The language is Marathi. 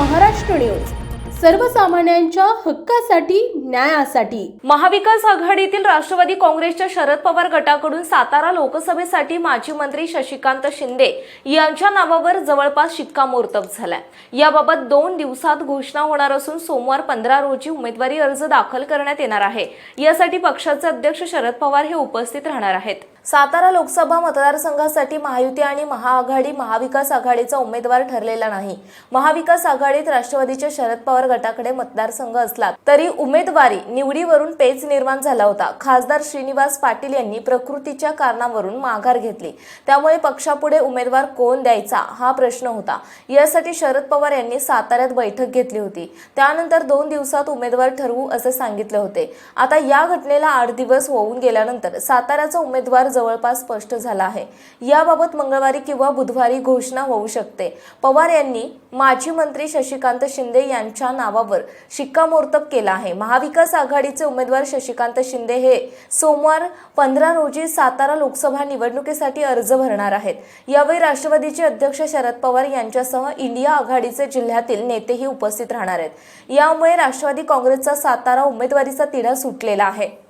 महाराष्ट्र न्यूज. सर्वसामान्यांच्या हक्कासाठी न्यायासाठी. महाविकास आघाडीतील राष्ट्रवादी काँग्रेसच्या शरद पवार गटाकडून सातारा लोकसभेसाठी माजी मंत्री शशिकांत शिंदे यांच्या नावावर जवळपास शिक्कामोर्तब झालाय. याबाबत दोन दिवसात घोषणा होणार असून सोमवार पंधरा रोजी उमेदवारी अर्ज दाखल करण्यात येणार आहे. यासाठी पक्षाचे अध्यक्ष शरद पवार हे उपस्थित राहणार आहेत. सातारा लोकसभा मतदारसंघासाठी महायुती आणि महाआघाडी महाविकास आघाडीचा उमेदवार ठरलेला नाही. महाविकास आघाडीत राष्ट्रवादीच्या शरद पवार गटाकडे मतदारसंघ असला तरी उमेदवारी निवडीवरून पेच निर्माण झाला होता. खासदार श्रीनिवास पाटील यांनी प्रकृतीच्या कारणावरून माघार घेतली. त्यामुळे पक्षापुढे उमेदवार कोण द्यायचा हा प्रश्न होता. यासाठी शरद पवार यांनी साताऱ्यात बैठक घेतली होती. त्यानंतर दोन दिवसात उमेदवार ठरवू असे सांगितले होते. आता या घटनेला आठ दिवस होऊन गेल्यानंतर साताऱ्याचा उमेदवार जवळपास स्पष्ट झाला आहे. याबाबत मंगळवारी किंवा बुधवारी घोषणा होऊ शकते. पवार यांनी माजी मंत्री शशिकांत शिंदे यांच्या नावावर शिक्कामोर्तब केला आहे. महाविकास आघाडीचे उमेदवार शशिकांत शिंदे हे सोमवार पंधरा रोजी सातारा लोकसभा निवडणुकीसाठी अर्ज भरणार आहेत. यावेळी राष्ट्रवादीचे अध्यक्ष शरद पवार यांच्यासह इंडिया आघाडीचे जिल्ह्यातील नेतेही उपस्थित राहणार आहेत. यामुळे राष्ट्रवादी काँग्रेसचा सातारा उमेदवारीचा तिढा सुटलेला आहे.